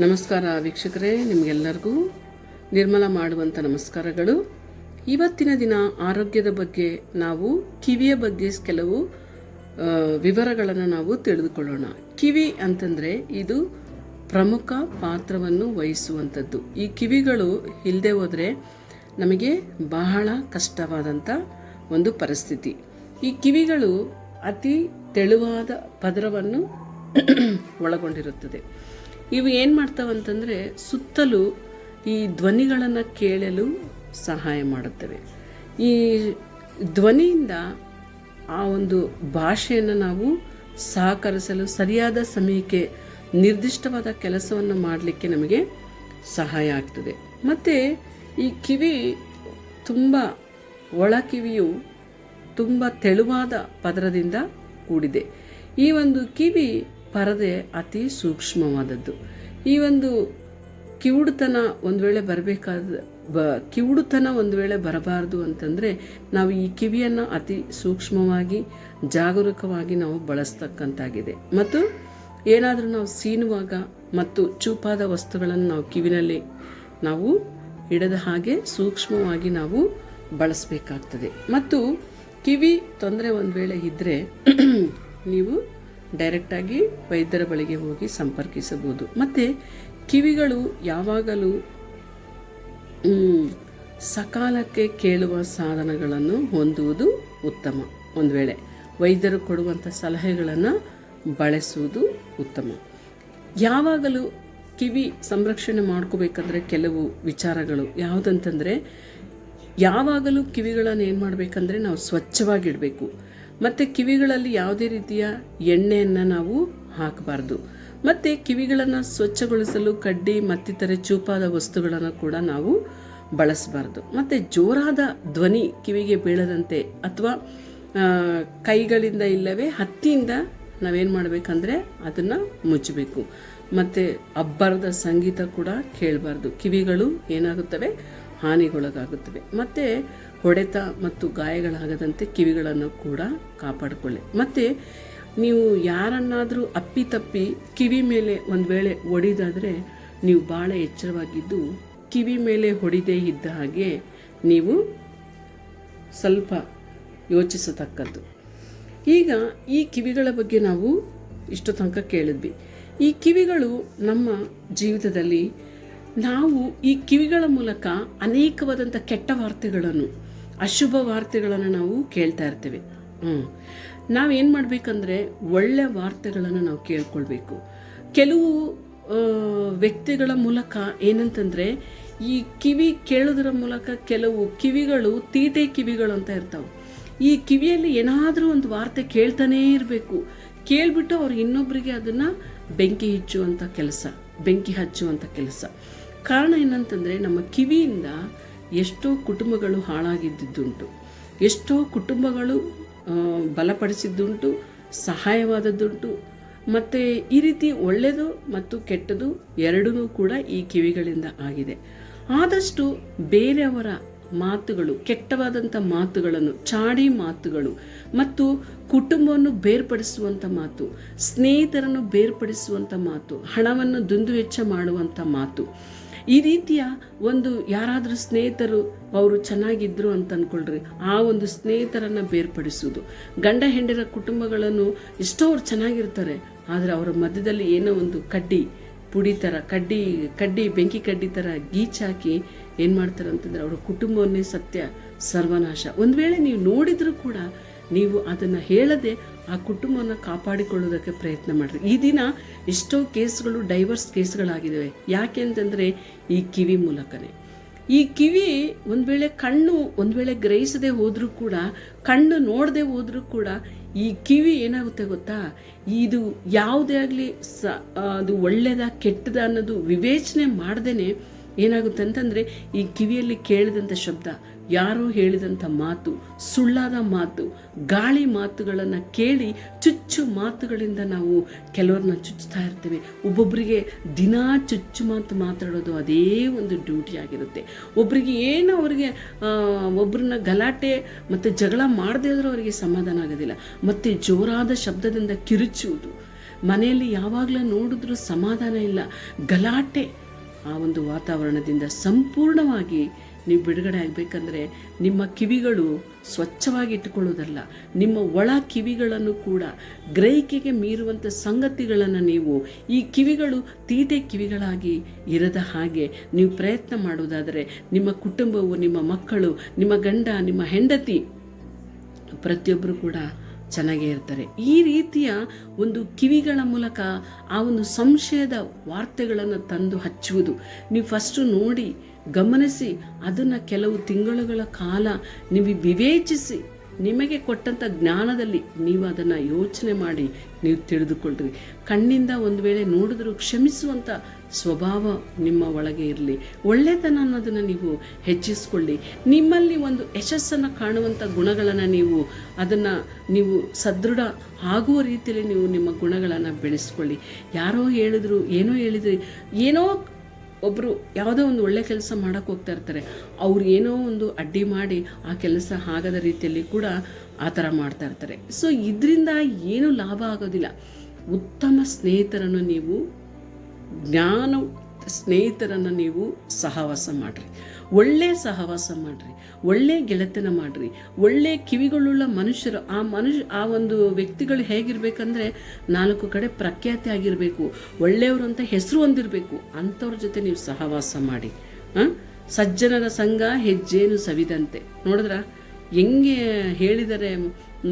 ನಮಸ್ಕಾರ ವೀಕ್ಷಕರೇ, ನಿಮಗೆಲ್ಲರಿಗೂ ನಿರ್ಮಲ ಮಾಡುವಂಥ ನಮಸ್ಕಾರಗಳು. ಇವತ್ತಿನ ದಿನ ಆರೋಗ್ಯದ ಬಗ್ಗೆ ನಾವು, ಕಿವಿಯ ಬಗ್ಗೆ ಕೆಲವು ವಿವರಗಳನ್ನು ನಾವು ತಿಳಿದುಕೊಳ್ಳೋಣ. ಕಿವಿ ಅಂತಂದರೆ ಇದು ಪ್ರಮುಖ ಪಾತ್ರವನ್ನು ವಹಿಸುವಂಥದ್ದು ಈ ಕಿವಿಗಳು ಇಲ್ಲದೆ ಹೋದರೆ ನಮಗೆ ಬಹಳ ಕಷ್ಟವಾದಂಥ ಒಂದು ಪರಿಸ್ಥಿತಿ. ಈ ಕಿವಿಗಳು ಅತಿ ತೆಳುವಾದ ಪದರವನ್ನು ಒಳಗೊಂಡಿರುತ್ತದೆ. ಇವು ಏನು ಮಾಡ್ತಾವಂತಂದರೆ ಸುತ್ತಲೂ ಈ ಧ್ವನಿಗಳನ್ನು ಕೇಳಲು ಸಹಾಯ ಮಾಡುತ್ತವೆ. ಈ ಧ್ವನಿಯಿಂದ ಆ ಒಂದು ಭಾಷೆಯನ್ನು ನಾವು ಸಹಕರಿಸಲು, ಸರಿಯಾದ ಸಮಯಕ್ಕೆ ನಿರ್ದಿಷ್ಟವಾದ ಕೆಲಸವನ್ನು ಮಾಡಲಿಕ್ಕೆ ನಮಗೆ ಸಹಾಯ ಆಗ್ತದೆ. ಮತ್ತು ಈ ಕಿವಿ ತುಂಬ, ಒಳ ಕಿವಿಯು ತುಂಬ ತೆಳುವಾದ ಪದರದಿಂದ ಕೂಡಿದೆ. ಈ ಒಂದು ಕಿವಿ ಪರದೆ ಅತಿ ಸೂಕ್ಷ್ಮವಾದದ್ದು. ಈ ಒಂದು ಕಿವುಡುತನ ಒಂದು ವೇಳೆ ಬರಬೇಕಾದ, ಬ, ಕಿವುಡುತನ ಒಂದು ವೇಳೆ ಬರಬಾರ್ದು ಅಂತಂದರೆ ನಾವು ಈ ಕಿವಿಯನ್ನು ಅತಿ ಸೂಕ್ಷ್ಮವಾಗಿ, ಜಾಗರೂಕವಾಗಿ ನಾವು ಬಳಸ್ತಕ್ಕಂತಾಗಿದೆ. ಮತ್ತು ಏನಾದರೂ ನಾವು ಸೀನುವಾಗ ಮತ್ತು ಚೂಪಾದ ವಸ್ತುಗಳನ್ನು ನಾವು ಕಿವಿನಲ್ಲಿ ನಾವು ಇಡದ ಹಾಗೆ ಸೂಕ್ಷ್ಮವಾಗಿ ನಾವು ಬಳಸಬೇಕಾಗ್ತದೆ. ಮತ್ತು ಕಿವಿ ತೊಂದರೆ ಒಂದು ವೇಳೆ ಇದ್ದರೆ ನೀವು ಡೈರೆಕ್ಟಾಗಿ ವೈದ್ಯರ ಬಳಿಗೆ ಹೋಗಿ ಸಂಪರ್ಕಿಸಬಹುದು. ಮತ್ತು ಕಿವಿಗಳು ಯಾವಾಗಲೂ ಸಕಾಲಕ್ಕೆ ಕೇಳುವ ಸಾಧನಗಳನ್ನು ಹೊಂದುವುದು ಉತ್ತಮ. ಒಂದು ವೇಳೆ ವೈದ್ಯರು ಕೊಡುವಂಥ ಸಲಹೆಗಳನ್ನು ಬಳಸುವುದು ಉತ್ತಮ. ಯಾವಾಗಲೂ ಕಿವಿ ಸಂರಕ್ಷಣೆ ಮಾಡ್ಕೋಬೇಕಂದ್ರೆ ಕೆಲವು ವಿಚಾರಗಳು. ಯಾವುದಂತಂದರೆ, ಯಾವಾಗಲೂ ಕಿವಿಗಳನ್ನು ಏನು ಮಾಡಬೇಕಂದ್ರೆ ನಾವು ಸ್ವಚ್ಛವಾಗಿಡಬೇಕು. ಮತ್ತು ಕಿವಿಗಳಲ್ಲಿ ಯಾವುದೇ ರೀತಿಯ ಎಣ್ಣೆಯನ್ನು ನಾವು ಹಾಕಬಾರ್ದು. ಮತ್ತು ಕಿವಿಗಳನ್ನು ಸ್ವಚ್ಛಗೊಳಿಸಲು ಕಡ್ಡಿ ಮತ್ತಿತರೆ ಚೂಪಾದ ವಸ್ತುಗಳನ್ನು ಕೂಡ ನಾವು ಬಳಸಬಾರ್ದು. ಮತ್ತು ಜೋರಾದ ಧ್ವನಿ ಕಿವಿಗೆ ಬೀಳದಂತೆ ಅಥವಾ ಕೈಗಳಿಂದ ಇಲ್ಲವೇ ಹತ್ತಿಯಿಂದ ನಾವೇನು ಮಾಡಬೇಕಂದ್ರೆ ಅದನ್ನು ಮುಚ್ಚಬೇಕು. ಮತ್ತು ಅಬ್ಬರದ ಸಂಗೀತ ಕೂಡ ಕೇಳಬಾರ್ದು. ಕಿವಿಗಳು ಏನಾಗುತ್ತವೆ? ಹಾನಿಗೊಳಗಾಗುತ್ತವೆ. ಮತ್ತು ಹೊಡೆತ ಮತ್ತು ಗಾಯಗಳಾಗದಂತೆ ಕಿವಿಗಳನ್ನು ಕೂಡ ಕಾಪಾಡಿಕೊಳ್ಳಿ. ಮತ್ತು ನೀವು ಯಾರನ್ನಾದರೂ ಅಪ್ಪಿತಪ್ಪಿ ಕಿವಿ ಮೇಲೆ ಒಂದು ವೇಳೆ ಒಡಿದಾದರೆ ನೀವು ಭಾಳ ಎಚ್ಚರವಾಗಿದ್ದು ಕಿವಿ ಮೇಲೆ ಹೊಡಿದೇ ಇದ್ದ ಹಾಗೆ ನೀವು ಸ್ವಲ್ಪ ಯೋಚಿಸತಕ್ಕದ್ದು. ಈಗ ಈ ಕಿವಿಗಳ ಬಗ್ಗೆ ನಾವು ಇಷ್ಟು ತನಕ ಕೇಳಿದ್ವಿ. ಈ ಕಿವಿಗಳು ನಮ್ಮ ಜೀವಿತದಲ್ಲಿ ನಾವು ಈ ಕಿವಿಗಳ ಮೂಲಕ ಅನೇಕವಾದಂಥ ಕೆಟ್ಟ ವಾರ್ತೆಗಳನ್ನು ಅಶುಭ ವಾರ್ತೆಗಳನ್ನು ನಾವು ಕೇಳ್ತಾ ಇರ್ತೇವೆ. ಹ್ಞೂ ನಾವೇನು ಮಾಡಬೇಕಂದ್ರೆ ಒಳ್ಳೆ ವಾರ್ತೆಗಳನ್ನು ನಾವು ಕೇಳ್ಕೊಳ್ಬೇಕು. ಕೆಲವು ವ್ಯಕ್ತಿಗಳ ಮೂಲಕ ಏನಂತಂದರೆ ಈ ಕಿವಿ ಕೇಳೋದ್ರ ಮೂಲಕ ಕೆಲವು ಕಿವಿಗಳು ತೀಟೆ ಕಿವಿಗಳು ಅಂತ ಇರ್ತಾವೆ. ಈ ಕಿವಿಯಲ್ಲಿ ಏನಾದರೂ ಒಂದು ವಾರ್ತೆ ಕೇಳ್ತಾನೇ ಇರಬೇಕು. ಕೇಳಿಬಿಟ್ಟು ಅವ್ರು ಇನ್ನೊಬ್ಬರಿಗೆ ಅದನ್ನು ಬೆಂಕಿ ಹಚ್ಚುವಂಥ ಕೆಲಸ, ಬೆಂಕಿ ಹಚ್ಚುವಂಥ ಕೆಲಸ. ಕಾರಣ ಏನಂತಂದರೆ ನಮ್ಮ ಕಿವಿಯಿಂದ ಎಷ್ಟೋ ಕುಟುಂಬಗಳು ಹಾಳಾಗಿದ್ದುಂಟು ಎಷ್ಟೋ ಕುಟುಂಬಗಳು ಬಲಪಡಿಸಿದ್ದುಂಟು, ಸಹಾಯವಾದದ್ದುಂಟು. ಮತ್ತು ಈ ರೀತಿ ಒಳ್ಳೆಯದು ಮತ್ತು ಕೆಟ್ಟದು ಎರಡೂ ಕೂಡ ಈ ಕಿವಿಗಳಿಂದ ಆಗಿದೆ. ಆದಷ್ಟು ಬೇರೆಯವರ ಮಾತುಗಳು, ಕೆಟ್ಟವಾದಂಥ ಮಾತುಗಳನ್ನು, ಚಾಡಿ ಮಾತುಗಳು ಮತ್ತು ಕುಟುಂಬವನ್ನು ಬೇರ್ಪಡಿಸುವಂಥ ಮಾತು, ಸ್ನೇಹಿತರನ್ನು ಬೇರ್ಪಡಿಸುವಂಥ ಮಾತು, ಹಣವನ್ನು ದುಂದುವೆಚ್ಚ ಮಾಡುವಂಥ ಮಾತು ಈ ರೀತಿಯ ಒಂದು ಯಾರಾದರೂ ಸ್ನೇಹಿತರು ಅವರು ಚೆನ್ನಾಗಿದ್ದರು ಅಂತ ಅಂದ್ಕೊಳ್ರಿ ಆ ಒಂದು ಸ್ನೇಹಿತರನ್ನು ಬೇರ್ಪಡಿಸುವುದು. ಗಂಡ ಹೆಂಡಿರ ಕುಟುಂಬಗಳನ್ನು ಎಷ್ಟೋ ಅವ್ರು ಚೆನ್ನಾಗಿರ್ತಾರೆ. ಆದರೆ ಅವರ ಮಧ್ಯದಲ್ಲಿ ಏನೋ ಒಂದು ಕಡ್ಡಿ ಪುಡಿ ಥರ ಕಡ್ಡಿ ಕಡ್ಡಿ, ಬೆಂಕಿ ಕಡ್ಡಿ ಥರ ಗೀಚಾಕಿ ಏನು ಮಾಡ್ತಾರೆ ಅಂತಂದರೆ ಅವರ ಕುಟುಂಬವನ್ನೇ ಸತ್ಯ, ಸರ್ವನಾಶ. ಒಂದು ವೇಳೆ ನೀವು ನೋಡಿದರೂ ಕೂಡ ನೀವು ಅದನ್ನು ಹೇಳದೆ ಆ ಕುಟುಂಬವನ್ನು ಕಾಪಾಡಿಕೊಳ್ಳೋದಕ್ಕೆ ಪ್ರಯತ್ನ ಮಾಡಿರಿ. ಈ ದಿನ ಎಷ್ಟೋ ಕೇಸ್ಗಳು, ಡೈವರ್ಸ್ ಕೇಸ್ಗಳಾಗಿದ್ದಾವೆ ಯಾಕೆ ಅಂತಂದರೆ ಈ ಕಿವಿ ಮೂಲಕನೇ. ಈ ಕಿವಿ ಒಂದು ವೇಳೆ ಕಣ್ಣು ಒಂದು ವೇಳೆ ಗ್ರಹಿಸದೆ ಹೋದರೂ ಕೂಡ, ಕಣ್ಣು ನೋಡದೆ ಹೋದರೂ ಕೂಡ ಈ ಕಿವಿ ಏನಾಗುತ್ತೆ ಗೊತ್ತಾ? ಇದು ಯಾವುದೇ ಆಗಲಿ ಸ ಅದು ಒಳ್ಳೆಯದ ಕೆಟ್ಟದ ಅನ್ನೋದು ವಿವೇಚನೆ ಮಾಡ್ದೇ ಏನಾಗುತ್ತೆ ಅಂತಂದರೆ ಈ ಕಿವಿಯಲ್ಲಿ ಕೇಳಿದಂಥ ಶಬ್ದ. ಯಾರೋ ಹೇಳಿದಂಥ ಮಾತು, ಸುಳ್ಳಾದ ಮಾತು, ಗಾಳಿ ಮಾತುಗಳನ್ನು ಕೇಳಿ ಚುಚ್ಚು ಮಾತುಗಳಿಂದ ನಾವು ಕೆಲವ್ರನ್ನ ಚುಚ್ಚುತ್ತಾ ಇರ್ತೇವೆ. ಒಬ್ಬೊಬ್ಬರಿಗೆ ದಿನಾ ಚುಚ್ಚು ಮಾತು ಮಾತಾಡೋದು ಅದೇ ಒಂದು ಡ್ಯೂಟಿ ಆಗಿರುತ್ತೆ. ಒಬ್ಬರಿಗೆ ಏನು ಅವರಿಗೆ ಒಬ್ಬರನ್ನ ಗಲಾಟೆ ಮತ್ತು ಜಗಳ ಮಾಡದೇ ಇದ್ರೂ ಅವರಿಗೆ ಸಮಾಧಾನ ಆಗೋದಿಲ್ಲ. ಮತ್ತು ಜೋರಾದ ಶಬ್ದದಿಂದ ಕಿರುಚುವುದು. ಮನೆಯಲ್ಲಿ ಯಾವಾಗಲೂ ನೋಡಿದ್ರೂ ಸಮಾಧಾನ ಇಲ್ಲ. ಗಲಾಟೆ ಆ ಒಂದು ವಾತಾವರಣದಿಂದ ಸಂಪೂರ್ಣವಾಗಿ ನೀವು ಬಿಡುಗಡೆ ಆಗಬೇಕಂದ್ರೆ ನಿಮ್ಮ ಕಿವಿಗಳು ಸ್ವಚ್ಛವಾಗಿ ಇಟ್ಟುಕೊಳ್ಳೋದಲ್ಲ, ನಿಮ್ಮ ಒಳ ಕಿವಿಗಳನ್ನು ಕೂಡ ಗ್ರಹಿಕೆಗೆ ಮೀರುವಂಥ ಸಂಗತಿಗಳನ್ನು ನೀವು ಈ ಕಿವಿಗಳು ತೀಟೆ ಕಿವಿಗಳಾಗಿ ಇರದ ಹಾಗೆ ನೀವು ಪ್ರಯತ್ನ ಮಾಡುವುದಾದರೆ ನಿಮ್ಮ ಕುಟುಂಬವು, ನಿಮ್ಮ ಮಕ್ಕಳು, ನಿಮ್ಮ ಗಂಡ, ನಿಮ್ಮ ಹೆಂಡತಿ ಪ್ರತಿಯೊಬ್ಬರು ಕೂಡ ಚೆನ್ನಾಗೇ ಇರ್ತಾರೆ. ಈ ರೀತಿಯ ಒಂದು ಕಿವಿಗಳ ಮೂಲಕ ಆ ಒಂದು ಸಂಶಯದ ವಾರ್ತೆಗಳನ್ನು ತಂದು ಹಚ್ಚುವುದು. ನೀವು ಫಸ್ಟು ನೋಡಿ ಗಮನಿಸಿ, ಅದನ್ನು ಕೆಲವು ತಿಂಗಳುಗಳ ಕಾಲ ನೀವು ವಿವೇಚಿಸಿ, ನಿಮಗೆ ಕೊಟ್ಟಂಥ ಜ್ಞಾನದಲ್ಲಿ ನೀವು ಅದನ್ನು ಯೋಚನೆ ಮಾಡಿ ನೀವು ತಿಳಿದುಕೊಳ್ಳ್ರಿ ಕಣ್ಣಿಂದ ಒಂದು ವೇಳೆ ನೋಡಿದ್ರೂ ಕ್ಷಮಿಸುವಂಥ ಸ್ವಭಾವ ನಿಮ್ಮ ಒಳಗೆ ಇರಲಿ. ಒಳ್ಳೆತನ ಅನ್ನೋದನ್ನು ನೀವು ಹೆಚ್ಚಿಸ್ಕೊಳ್ಳಿ. ನಿಮ್ಮಲ್ಲಿ ಒಂದು ಯಶಸ್ಸನ್ನು ಕಾಣುವಂಥ ಗುಣಗಳನ್ನು ನೀವು ಅದನ್ನು ನೀವು ಸದೃಢ ಆಗುವ ರೀತಿಯಲ್ಲಿ ನೀವು ನಿಮ್ಮ ಗುಣಗಳನ್ನು ಬೆಳೆಸ್ಕೊಳ್ಳಿ. ಯಾರೋ ಹೇಳಿದ್ರು, ಏನೋ ಹೇಳಿದ್ರಿ, ಏನೋ ಒಬ್ಬರು ಯಾವುದೋ ಒಂದು ಒಳ್ಳೆ ಕೆಲಸ ಮಾಡೋಕ್ಕೆ ಹೋಗ್ತಾ ಇರ್ತಾರೆ. ಅವ್ರು ಏನೋ ಒಂದು ಅಡ್ಡಿ ಮಾಡಿ ಆ ಕೆಲಸ ಆಗದ ರೀತಿಯಲ್ಲಿ ಕೂಡ ಆ ಥರ ಮಾಡ್ತಾ ಇರ್ತಾರೆ. ಸೊ ಇದರಿಂದ ಏನು ಲಾಭ ಆಗೋದಿಲ್ಲ. ಉತ್ತಮ ಸ್ನೇಹಿತರನ್ನು ನೀವು, ಜ್ಞಾನ ಸ್ನೇಹಿತರನ್ನು ನೀವು ಸಹವಾಸ ಮಾಡಿರಿ. ಒಳ್ಳೆ ಸಹವಾಸ ಮಾಡಿರಿ, ಒಳ್ಳೆ ಗೆಳೆತನ ಮಾಡಿರಿ, ಒಳ್ಳೆ ಕಿವಿಗಳುಳ್ಳ ಮನುಷ್ಯರು, ಆ ಮನುಷ್ಯ, ಆ ಒಂದು ವ್ಯಕ್ತಿಗಳು ಹೇಗಿರ್ಬೇಕಂದ್ರೆ ನಾಲ್ಕು ಕಡೆ ಪ್ರಖ್ಯಾತಿ ಆಗಿರಬೇಕು, ಒಳ್ಳೆಯವರು ಅಂತ ಹೆಸರು ಹೊಂದಿರಬೇಕು, ಅಂಥವ್ರ ಜೊತೆ ನೀವು ಸಹವಾಸ ಮಾಡಿ. ಸಜ್ಜನರ ಸಂಘ ಹೆಜ್ಜೇನು ಸವಿದಂತೆ. ನೋಡಿದ್ರ? ಹೆಂಗೆ ಹೇಳಿದರೆ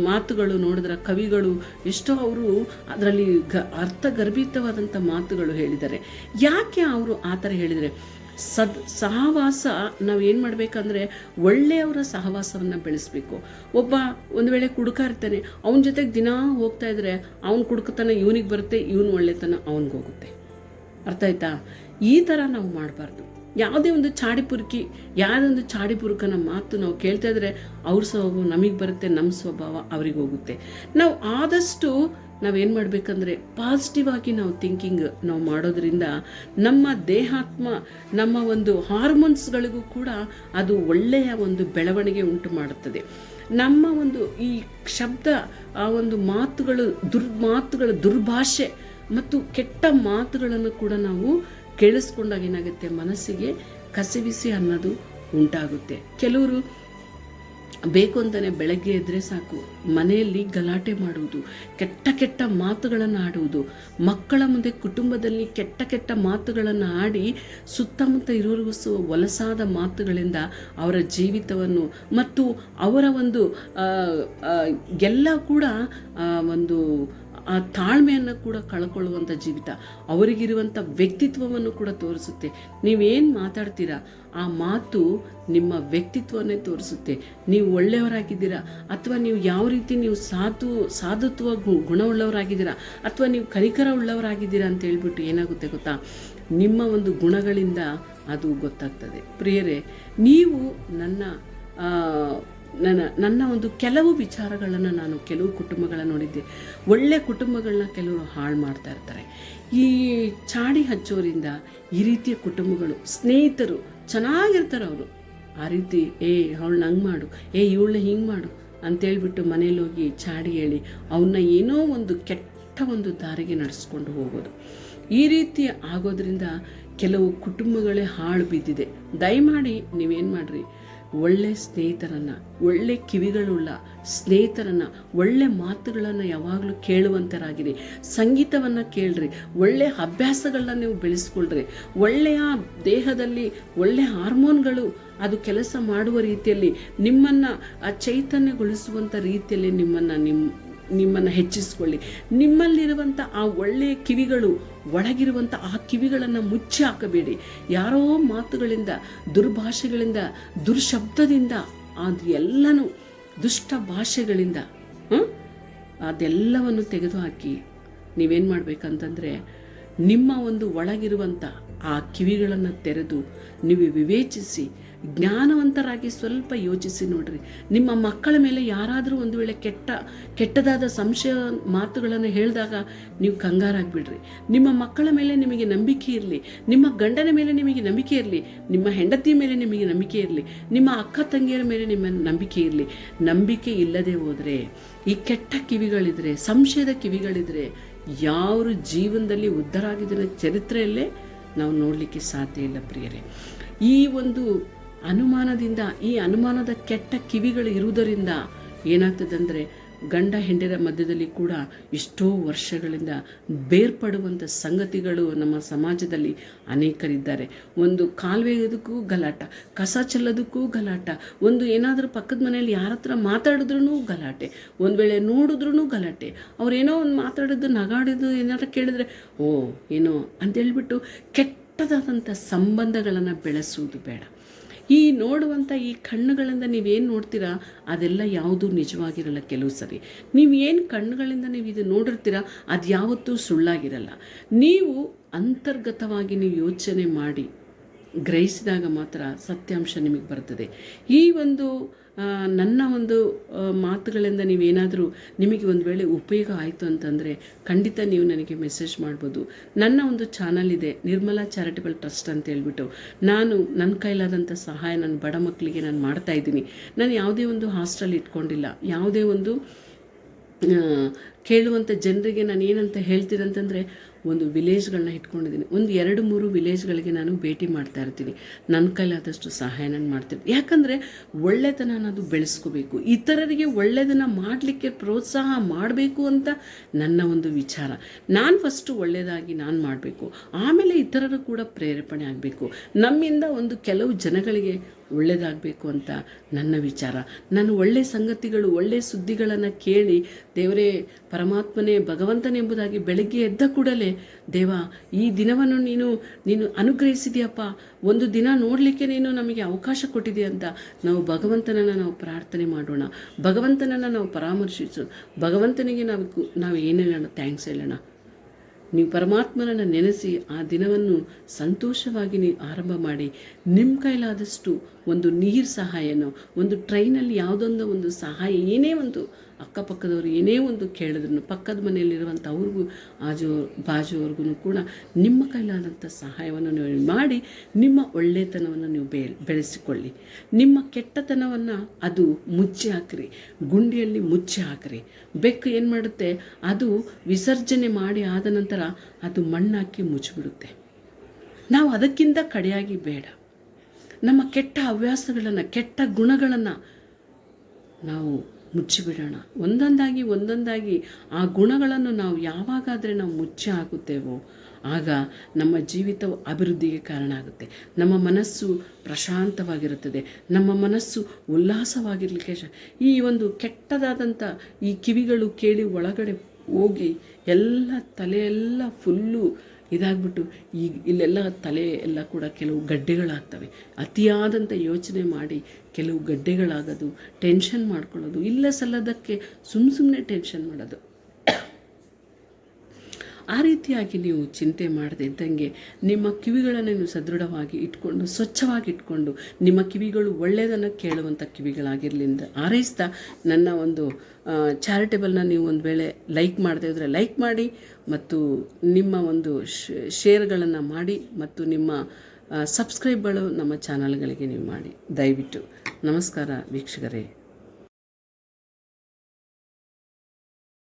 ಮಾತುಗಳು, ನೋಡಿದ್ರ? ಕವಿಗಳು ಎಷ್ಟೋ ಅವರು ಅದರಲ್ಲಿ ಗ, ಅರ್ಥಗರ್ಭಿತವಾದಂಥ ಮಾತುಗಳು ಹೇಳಿದ್ದಾರೆ ಯಾಕೆ ಅವರು ಆ ಥರ ಹೇಳಿದರೆ? ಸದ್ ಸಹವಾಸ ನಾವು ಏನು ಮಾಡಬೇಕಂದ್ರೆ ಒಳ್ಳೆಯವರ ಸಹವಾಸವನ್ನು ಬೆಳೆಸಬೇಕು. ಒಬ್ಬ ಒಂದು ವೇಳೆ ಕುಡುಕ ಇರ್ತಾನೆ, ಅವನ ಜೊತೆಗೆ ದಿನ ಹೋಗ್ತಾ ಇದ್ರೆ ಅವ್ನು ಕುಡುಕತನ ಇವನಿಗೆ ಬರುತ್ತೆ, ಇವನು ಒಳ್ಳೆತನ ಅವನಿಗೆ ಹೋಗುತ್ತೆ. ಅರ್ಥ ಆಯ್ತಾ? ಈ ಥರ ನಾವು ಮಾಡಬಾರ್ದು. ಯಾವುದೇ ಒಂದು ಚಾಡಿಪುರುಕಿ, ಯಾವುದೇ ಒಂದು ಚಾಡಿಪುರುಕನ ಮಾತು ನಾವು ಕೇಳ್ತಾ ಇದ್ರೆ ಅವ್ರ ಸ್ವಭಾವ ನಮಗೆ ಬರುತ್ತೆ ನಮ್ಮ ಸ್ವಭಾವ ಅವ್ರಿಗೆ ಹೋಗುತ್ತೆ. ನಾವು ಆದಷ್ಟು ನಾವೇನು ಮಾಡಬೇಕಂದ್ರೆ ಪಾಸಿಟಿವ್ ಆಗಿ ನಾವು ಥಿಂಕಿಂಗ್ ನಾವು ಮಾಡೋದ್ರಿಂದ ನಮ್ಮ ದೇಹಾತ್ಮ, ನಮ್ಮ ಒಂದು ಹಾರ್ಮೋನ್ಸ್ಗಳಿಗೂ ಕೂಡ ಅದು ಒಳ್ಳೆಯ ಒಂದು ಬೆಳವಣಿಗೆ ಉಂಟು ಮಾಡುತ್ತದೆ. ನಮ್ಮ ಒಂದು ಈ ಶಬ್ದ, ಆ ಒಂದು ಮಾತುಗಳು ದುರ್ಮಾತುಗಳ ದುರ್ಭಾಷೆ ಮತ್ತು ಕೆಟ್ಟ ಮಾತುಗಳನ್ನು ಕೂಡ ನಾವು ಕೇಳಿಸ್ಕೊಂಡಾಗ ಏನಾಗುತ್ತೆ ಮನಸ್ಸಿಗೆ ಕಸಿವಿಸಿ ಅನ್ನೋದು ಉಂಟಾಗುತ್ತೆ. ಕೆಲವರು ಬೇಕು ಅಂತಲೇ ಬೆಳಗ್ಗೆ ಎದ್ರೆ ಸಾಕು. ಮನೆಯಲ್ಲಿ ಗಲಾಟೆ ಮಾಡುವುದು, ಕೆಟ್ಟ ಕೆಟ್ಟ ಮಾತುಗಳನ್ನು ಆಡುವುದು, ಮಕ್ಕಳ ಮುಂದೆ ಕುಟುಂಬದಲ್ಲಿ ಕೆಟ್ಟ ಕೆಟ್ಟ ಮಾತುಗಳನ್ನು ಆಡಿ ಸುತ್ತಮುತ್ತ ಇರುವ ಒಲಸಾದ ಮಾತುಗಳಿಂದ ಅವರ ಜೀವಿತವನ್ನು ಮತ್ತು ಅವರ ಒಂದು ಎಲ್ಲ ಕೂಡ ಒಂದು ಆ ತಾಳ್ಮೆಯನ್ನು ಕೂಡ ಕಳ್ಕೊಳ್ಳುವಂಥ ಜೀವಿತ ಅವರಿಗಿರುವಂಥ ವ್ಯಕ್ತಿತ್ವವನ್ನು ಕೂಡ ತೋರಿಸುತ್ತೆ. ನೀವೇನು ಮಾತಾಡ್ತೀರಾ, ಆ ಮಾತು ನಿಮ್ಮ ವ್ಯಕ್ತಿತ್ವನೇ ತೋರಿಸುತ್ತೆ. ನೀವು ಒಳ್ಳೆಯವರಾಗಿದ್ದೀರಾ, ಅಥವಾ ನೀವು ಯಾವ ರೀತಿ ನೀವು ಸಾಧು, ಸಾಧುತ್ವ ಗುಣವುಳ್ಳವರಾಗಿದ್ದೀರಾ, ಅಥವಾ ನೀವು ಕನಿಕರ ಉಳ್ಳವರಾಗಿದ್ದೀರಾ ಅಂತ ಹೇಳ್ಬಿಟ್ಟು ಏನಾಗುತ್ತೆ ಗೊತ್ತಾ? ನಿಮ್ಮ ಒಂದು ಗುಣಗಳಿಂದ ಅದು ಗೊತ್ತಾಗ್ತದೆ. ಪ್ರಿಯರೇ, ನೀವು ನನ್ನ ನನ್ನ ನನ್ನ ಒಂದು ಕೆಲವು ವಿಚಾರಗಳನ್ನು ನಾನು ಕೆಲವು ಕುಟುಂಬಗಳನ್ನ ನೋಡಿದ್ದೆ. ಒಳ್ಳೆ ಕುಟುಂಬಗಳನ್ನ ಕೆಲವರು ಹಾಳು ಮಾಡ್ತಾ ಇರ್ತಾರೆ. ಈ ಚಾಡಿ ಹಚ್ಚೋರಿಂದ ಈ ರೀತಿಯ ಕುಟುಂಬಗಳು, ಸ್ನೇಹಿತರು ಚೆನ್ನಾಗಿರ್ತಾರೆ ಅವರು. ಆ ರೀತಿ, ಏ ಅವಳನ್ನ ಹಂಗೆ ಮಾಡು. ಏ, ಇವಳನ್ನ ಹಿಂಗೆ ಮಾಡು. ಅಂತೇಳ್ಬಿಟ್ಟು ಮನೇಲಿ ಹೋಗಿ ಚಾಡಿ ಹೇಳಿ ಅವನ್ನ ಏನೋ ಒಂದು ಕೆಟ್ಟ ಒಂದು ದಾರಿಗೆ ನಡೆಸ್ಕೊಂಡು ಹೋಗೋದು. ಈ ರೀತಿ ಆಗೋದ್ರಿಂದ ಕೆಲವು ಕುಟುಂಬಗಳೇ ಹಾಳು ಬಿದ್ದಿದೆ. ದಯಮಾಡಿ ನೀವೇನು ಮಾಡಿರಿ? ಒಳ್ಳೆ ಸ್ನೇಹಿತರನ್ನು, ಒಳ್ಳೆ ಕಿವಿಗಳುಳ್ಳ ಸ್ನೇಹಿತರನ್ನು, ಒಳ್ಳೆ ಮಾತುಗಳನ್ನು ಯಾವಾಗಲೂ ಕೇಳುವಂತರಾಗಿರಿ. ಸಂಗೀತವನ್ನು ಕೇಳ್ರಿ, ಒಳ್ಳೆ ಅಭ್ಯಾಸಗಳನ್ನ ನೀವು ಬೆಳೆಸ್ಕೊಳ್ರಿ. ಒಳ್ಳೆಯ ದೇಹದಲ್ಲಿ ಒಳ್ಳೆ ಹಾರ್ಮೋನ್ಗಳು ಅದು ಕೆಲಸ ಮಾಡುವ ರೀತಿಯಲ್ಲಿ ನಿಮ್ಮನ್ನು ಚೈತನ್ಯಗೊಳಿಸುವಂಥ ರೀತಿಯಲ್ಲಿ ನಿಮ್ಮನ್ನು ನಿಮ್ಮ ನಿಮ್ಮನ್ನು ಹೆಚ್ಚಿಸ್ಕೊಳ್ಳಿ. ನಿಮ್ಮಲ್ಲಿರುವಂಥ ಆ ಒಳ್ಳೆಯ ಕಿವಿಗಳು ಒಳಗಿರುವಂಥ ಆ ಕಿವಿಗಳನ್ನು ಮುಚ್ಚಿ ಹಾಕಬೇಡಿ ಯಾರೋ ಮಾತುಗಳಿಂದ, ದುರ್ಭಾಷೆಗಳಿಂದ, ದುರ್ಶಬ್ದದಿಂದ ಅದು ಎಲ್ಲನೂ ದುಷ್ಟ ಭಾಷೆಗಳಿಂದ? ಅದೆಲ್ಲವನ್ನು ತೆಗೆದುಹಾಕಿ ನೀವೇನು ಮಾಡಬೇಕಂತಂದರೆ, ನಿಮ್ಮ ಒಂದು ಒಳಗಿರುವಂಥ ಆ ಕಿವಿಗಳನ್ನು ತೆರೆದು ನೀವು ವಿವೇಚಿಸಿ, ಜ್ಞಾನವಂತರಾಗಿ ಸ್ವಲ್ಪ ಯೋಚಿಸಿ ನೋಡ್ರಿ. ನಿಮ್ಮ ಮಕ್ಕಳ ಮೇಲೆ ಯಾರಾದರೂ ಒಂದು ವೇಳೆ ಕೆಟ್ಟ, ಕೆಟ್ಟದಾದ ಸಂಶಯ ಮಾತುಗಳನ್ನು ಹೇಳಿದಾಗ ನೀವು ಕಂಗಾರಾಗ್ಬಿಡ್ರಿ ನಿಮ್ಮ ಮಕ್ಕಳ ಮೇಲೆ ನಿಮಗೆ ನಂಬಿಕೆ ಇರಲಿ, ನಿಮ್ಮ ಗಂಡನ ಮೇಲೆ ನಿಮಗೆ ನಂಬಿಕೆ ಇರಲಿ, ನಿಮ್ಮ ಹೆಂಡತಿ ಮೇಲೆ ನಿಮಗೆ ನಂಬಿಕೆ ಇರಲಿ, ನಿಮ್ಮ ಅಕ್ಕ ತಂಗಿಯರ ಮೇಲೆ ನಿಮ್ಮ ನಂಬಿಕೆ ಇರಲಿ. ನಂಬಿಕೆ ಇಲ್ಲದೆ ಹೋದರೆ, ಈ ಕೆಟ್ಟ ಕಿವಿಗಳಿದ್ರೆ, ಸಂಶಯದ ಕಿವಿಗಳಿದ್ರೆ ಯಾರು ಜೀವನದಲ್ಲಿ ಉದ್ಧರಾಗಿದ್ದರೆ ಚರಿತ್ರೆಯಲ್ಲೇ ನಾವು ನೋಡಲಿಕ್ಕೆ ಸಾಧ್ಯ ಇಲ್ಲ ಪ್ರಿಯರೇ. ಈ ಒಂದು ಅನುಮಾನದಿಂದ ಈ ಅನುಮಾನದ ಕೆಟ್ಟ ಕಿವಿಗಳು ಇರುವುದರಿಂದ ಏನಾಗ್ತದಂದರೆ ಗಂಡ ಹೆಂಡರ ಮಧ್ಯದಲ್ಲಿ ಕೂಡ ಎಷ್ಟೋ ವರ್ಷಗಳಿಂದ ಬೇರ್ಪಡುವಂಥ ಸಂಗತಿಗಳು ನಮ್ಮ ಸಮಾಜದಲ್ಲಿ ಅನೇಕರಿದ್ದಾರೆ. ಒಂದು ಕಾಲುವೆ ಗಲಾಟ, ಕಸ ಚೆಲ್ಲೋದಕ್ಕೂ ಗಲಾಟ, ಒಂದು ಏನಾದರೂ ಪಕ್ಕದ ಮನೆಯಲ್ಲಿ ಯಾರ ಹತ್ರ ಮಾತಾಡಿದ್ರೂ ಗಲಾಟೆ, ಒಂದು ವೇಳೆ ನೋಡಿದ್ರೂ ಗಲಾಟೆ ಅವ್ರೇನೋ ಒಂದು ಮಾತಾಡೋದು ನಗಾಡೋದು ಏನಾದ್ರು ಕೇಳಿದ್ರೆ, ಓ ಏನೋ ಅಂತೇಳ್ಬಿಟ್ಟು ಕೆಟ್ಟದಾದಂಥ ಸಂಬಂಧಗಳನ್ನು ಬೆಳೆಸುವುದು ಬೇಡ. ಈ ನೋಡುವಂಥ ಈ ಕಣ್ಣುಗಳಿಂದ ನೀವೇನು ನೋಡ್ತೀರಾ? ಅದೆಲ್ಲ ಯಾವುದೂ ನಿಜವಾಗಿರಲ್ಲ ಕೆಲವು ಸರಿ. ನೀವು ಏನು ಕಣ್ಣುಗಳಿಂದ ನೀವು ಇದು ನೋಡಿರ್ತೀರ? ಅದು ಯಾವತ್ತೂ ಸುಳ್ಳಾಗಿರಲ್ಲ. ನೀವು ಅಂತರ್ಗತವಾಗಿ ನೀವು ಯೋಚನೆ ಮಾಡಿ, ಗ್ರಹಿಸಿದಾಗ ಮಾತ್ರ ಸತ್ಯಾಂಶ ನಿಮಗೆ ಬರ್ತದೆ. ಈ ಒಂದು ನನ್ನ ಒಂದು ಮಾತುಗಳಿಂದ ನೀವೇನಾದರೂ ನಿಮಗೆ ಒಂದು ವೇಳೆ ಉಪಯೋಗ ಆಯಿತು ಅಂತಂದರೆ ಖಂಡಿತ ನೀವು ನನಗೆ ಮೆಸೇಜ್ ಮಾಡ್ಬೋದು. ನನ್ನ ಒಂದು ಚಾನಲ್ ಇದೆ, ನಿರ್ಮಲಾ ಚಾರಿಟಬಲ್ ಟ್ರಸ್ಟ್ ಅಂತ ಹೇಳ್ಬಿಟ್ಟು. ನಾನು ನನ್ನ ಕೈಲಾದಂಥ ಸಹಾಯ ನನ್ನ ಬಡ ಮಕ್ಕಳಿಗೆ ನಾನು ಮಾಡ್ತಾ ಇದ್ದೀನಿ. ನಾನು ಯಾವುದೇ ಒಂದು ಹಾಸ್ಟೆಲ್ ಇಟ್ಕೊಂಡಿಲ್ಲ. ಯಾವುದೇ ಒಂದು ಕೇಳುವಂಥ ಜನರಿಗೆ ನಾನು ಏನಂತ ಹೇಳ್ತೀರಂತಂದರೆ ಒಂದು ವಿಲೇಜ್ಗಳನ್ನ ಇಟ್ಕೊಂಡಿದ್ದೀನಿ. ಒಂದು ಎರಡು ಮೂರು ವಿಲೇಜ್ಗಳಿಗೆ ನಾನು ಭೇಟಿ ಮಾಡ್ತಾ ಇರ್ತೀನಿ. ನನ್ನ ಕೈಲಾದಷ್ಟು ಸಹಾಯ ನಾನು ಮಾಡ್ತೀನಿ. ಯಾಕಂದರೆ ಒಳ್ಳೆತನ ಅನ್ನೋದು ಬೆಳೆಸ್ಕೋಬೇಕು. ಇತರರಿಗೆ ಒಳ್ಳೆಯದನ್ನು ಮಾಡಲಿಕ್ಕೆ ಪ್ರೋತ್ಸಾಹ ಮಾಡಬೇಕು ಅಂತ ನನ್ನ ಒಂದು ವಿಚಾರ. ನಾನು ಫಸ್ಟು ಒಳ್ಳೆಯದಾಗಿ ನಾನು ಮಾಡಬೇಕು. ಆಮೇಲೆ ಇತರರು ಕೂಡ ಪ್ರೇರೇಪಣೆ ಆಗಬೇಕು. ನಮ್ಮಿಂದ ಒಂದು ಕೆಲವು ಜನಗಳಿಗೆ ಒಳ್ಳೆಯದಾಗಬೇಕು ಅಂತ ನನ್ನ ವಿಚಾರ. ನಾನು ಒಳ್ಳೆಯ ಸಂಗತಿಗಳು ಒಳ್ಳೆಯ ಸುದ್ದಿಗಳನ್ನು ಕೇಳಿ ದೇವರೇ, ಪರಮಾತ್ಮನೇ, ಭಗವಂತನೆಂಬುದಾಗಿ ಬೆಳಗ್ಗೆ ಎದ್ದ ಕೂಡಲೇ ದೇವ, ಈ ದಿನವನ್ನು ನೀನು ನೀನು ಅನುಗ್ರಹಿಸಿದೆಯಪ್ಪ. ಒಂದು ದಿನ ನೋಡಲಿಕ್ಕೆ ನೀನು ನಮಗೆ ಅವಕಾಶ ಕೊಟ್ಟಿದೆ ಅಂತ ನಾವು ಭಗವಂತನನ್ನು ನಾವು ಪ್ರಾರ್ಥನೆ ಮಾಡೋಣ. ಭಗವಂತನನ್ನು ನಾವು ಪರಾಮರ್ಶಿಸು. ಭಗವಂತನಿಗೆ ನಾವು ನಾವು ಏನು ಹೇಳೋಣ? ಥ್ಯಾಂಕ್ಸ್ ಹೇಳೋಣ. ನೀವು ಪರಮಾತ್ಮನನ್ನು ನೆನೆಸಿ ಆ ದಿನವನ್ನು ಸಂತೋಷವಾಗಿ ನೀವು ಆರಂಭ ಮಾಡಿ. ನಿಮ್ಮ ಕೈಲಾದಷ್ಟು ಒಂದು ನೀರು ಸಹಾಯನೋ, ಒಂದು ಟ್ರೈನಲ್ಲಿ ಯಾವುದೊಂದು ಒಂದು ಸಹಾಯ, ಏನೇ ಒಂದು ಅಕ್ಕಪಕ್ಕದವರು ಏನೇ ಒಂದು ಕೇಳಿದ್ರು ಪಕ್ಕದ ಮನೆಯಲ್ಲಿರುವಂಥ ಅವ್ರಿಗೂ, ಆಜು ಬಾಜುವರೆಗೂ ಕೂಡ ನಿಮ್ಮ ಕೈಲಾದಂಥ ಸಹಾಯವನ್ನು ನೀವು ಮಾಡಿ, ನಿಮ್ಮ ಒಳ್ಳೆತನವನ್ನು ನೀವು ಬೆ, ಬೆಳೆಸಿಕೊಳ್ಳಿ. ನಿಮ್ಮ ಕೆಟ್ಟತನವನ್ನು ಅದು ಮುಚ್ಚಿ ಹಾಕ್ರಿ. ಗುಂಡಿಯಲ್ಲಿ ಮುಚ್ಚಿ ಹಾಕ್ರಿ. ಬೆಕ್ಕು ಏನು ಮಾಡುತ್ತೆ? ಅದು ವಿಸರ್ಜನೆ ಮಾಡಿ ಆದ ನಂತರ ಅದು ಮಣ್ಣಾಕಿ ಮುಚ್ಚಿಬಿಡುತ್ತೆ ನಾವು ಅದಕ್ಕಿಂತ ಕಡೆಯಾಗಿ ಬೇಡ. ನಮ್ಮ ಕೆಟ್ಟ ಹವ್ಯಾಸಗಳನ್ನು, ಕೆಟ್ಟ ಗುಣಗಳನ್ನು ನಾವು ಮುಚ್ಚಿಬಿಡೋಣ. ಒಂದೊಂದಾಗಿ ಒಂದೊಂದಾಗಿ ಆ ಗುಣಗಳನ್ನು ನಾವು ಯಾವಾಗಾದರೆ ನಾವು ಮುಚ್ಚಿ ಹಾಕುತ್ತೇವೋ, ಆಗ ನಮ್ಮ ಜೀವಿತವು ಅಭಿವೃದ್ಧಿಗೆ ಕಾರಣ ಆಗುತ್ತೆ. ನಮ್ಮ ಮನಸ್ಸು ಪ್ರಶಾಂತವಾಗಿರುತ್ತದೆ. ನಮ್ಮ ಮನಸ್ಸು ಉಲ್ಲಾಸವಾಗಿರಲಿಕ್ಕೆ ಈ ಒಂದು ಕೆಟ್ಟದಾದಂಥ ಈ ಕಿವಿಗಳು ಕೇಳಿ ಒಳಗಡೆ ಹೋಗಿ ಎಲ್ಲ ತಲೆಯೆಲ್ಲ ಫುಲ್ಲು ಇದಾಗ್ಬಿಟ್ಟು ಈಗ ಇಲ್ಲೆಲ್ಲ ತಲೆ ಎಲ್ಲ ಕೂಡ ಕೆಲವು ಗಡ್ಡೆಗಳಾಗ್ತವೆ. ಅತಿಯಾದಂಥ ಯೋಚನೆ ಮಾಡಿ ಕೆಲವು ಗಡ್ಡೆಗಳಾಗೋದು ಟೆನ್ಷನ್ ಮಾಡ್ಕೊಳ್ಳೋದು, ಇಲ್ಲ ಸಲ್ಲದಕ್ಕೆ ಸುಮ್ಮ ಸುಮ್ಮನೆ ಟೆನ್ಷನ್ ಮಾಡೋದು. ಆ ರೀತಿಯಾಗಿ ನೀವು ಚಿಂತೆ ಮಾಡದೆ ಇದ್ದಂಗೆ ನಿಮ್ಮ ಕಿವಿಗಳನ್ನು ನೀವು ಸದೃಢವಾಗಿ ಇಟ್ಕೊಂಡು, ಸ್ವಚ್ಛವಾಗಿ ಇಟ್ಕೊಂಡು ನಿಮ್ಮ ಕಿವಿಗಳು ಒಳ್ಳೆಯದನ್ನು ಕೇಳುವಂಥ ಕಿವಿಗಳಾಗಿರಲಿ ಆರೈಸ್ತಾ ನನ್ನ ಒಂದು ಚಾರಿಟೇಬಲ್ನ ನೀವು ಒಂದು ವೇಳೆ ಲೈಕ್ ಮಾಡದೇ ಇದ್ದರೆ ಲೈಕ್ ಮಾಡಿ ಮತ್ತು ನಿಮ್ಮ ಒಂದು ಶೇರ್ಗಳನ್ನು ಮಾಡಿ ಮತ್ತು ನಿಮ್ಮ ಸಬ್ಸ್ಕ್ರೈಬ್ಗಳು ನಮ್ಮ ಚಾನಲ್ಗಳಿಗೆ ನೀವು ಮಾಡಿ. ದಯವಿಟ್ಟು ನಮಸ್ಕಾರ ವೀಕ್ಷಕರೇ.